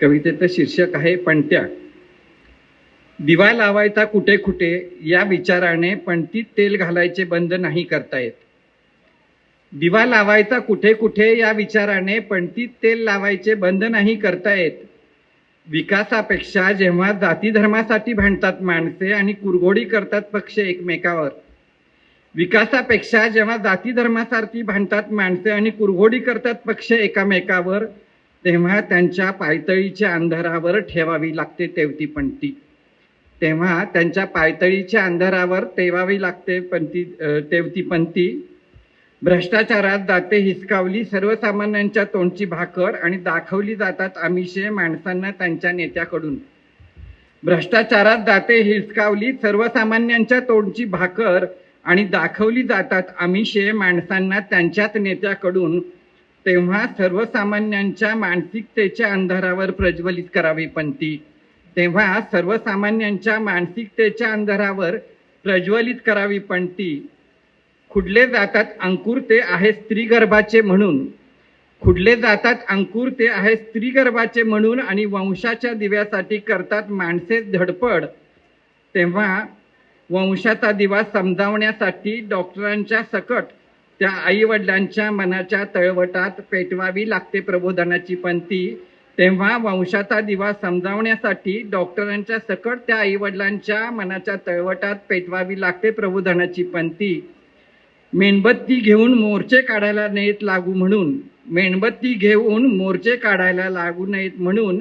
कवितेचं शीर्षक आहे पणत्या दिवा लावायचा कुठे कुठे या विचाराने पणतीत तेल घालायचे बंद नाही करता येत. दिवा लावायचा कुठे कुठे या विचाराने पणतीत तेल लावायचे बंद नाही करता येत. विकासापेक्षा जेव्हा जाती धर्मासाठी भांडतात माणसे आणि कुरघोडी करतात पक्ष एकमेकावर. विकासापेक्षा जेव्हा जाती धर्मासाठी भांडतात माणसे आणि कुरघोडी करतात पक्ष एकामेकावर तेव्हा त्यांच्या पायतळीच्या अंधारावर ठेवावी लागते तेवती पंक्ती. तेव्हा त्यांच्या पायतळीच्या अंधारावर तेवावी लागते पंथी तेवती पंथी भ्रष्टाचारात जाते हिसकावली सर्वसामान्यांच्या तोंडची भाकर आणि दाखवली जातात आमिषे माणसांना त्यांच्या नेत्याकडून. भ्रष्टाचारात जाते हिसकावली सर्वसामान्यांच्या तोंडची भाकर आणि दाखवली जातात आमिषे माणसांना त्यांच्याच नेत्याकडून. तेव्हा सर्वसामान्यांच्या मानसिकतेच्या अंधारावर प्रज्वलित करावी पंथी. तेव्हा सर्वसामान्यांच्या मानसिकतेच्या अंधारावर प्रज्वलित करावी पंथी. खुडले जातात अंकुर ते आहे स्त्रीगर्भाचे म्हणून. खुडले जातात अंकुर ते आहे स्त्रीगर्भाचे म्हणून आणि वंशाच्या दिव्यासाठी करतात माणसे धडपड. तेव्हा वंशाचा दिवा समजावण्यासाठी डॉक्टरांच्या सकट त्या आईवडिलांच्या मनाच्या तळवटात पेटवावी लागते प्रबोधनाची पंथी तेव्हा वंशाचा दिवा समजावण्यासाठी डॉक्टरांच्या सकट त्या आईवडिलांच्या मनाच्या तळवटात पेटवावी लागते प्रबोधनाची पंथी मेणबत्ती घेऊन मोर्चे काढायला नयेत लागू म्हणून मेणबत्ती घेऊन मोर्चे काढायला लागू नयेत म्हणून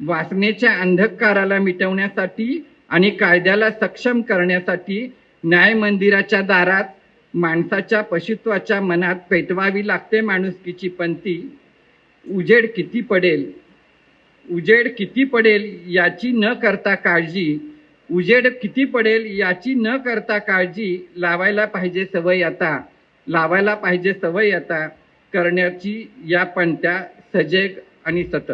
वासनेच्या अंधकाराला मिटवण्यासाठी आणि कायद्याला सक्षम करण्यासाठी न्याय मंदिराच्या दारात माणसाच्या पशुत्वाच्या मनात पेटवावी लागते माणुसकीची पंथी उजेड किती पडेल? उजेड किती पडेल याची न करता काळजी. उजेड किती पडेल याची न करता काळजी लावायला पाहिजे सवय आता. लावायला पाहिजे सवय आता. करण्याची या पणत्या सजग आणि सतत.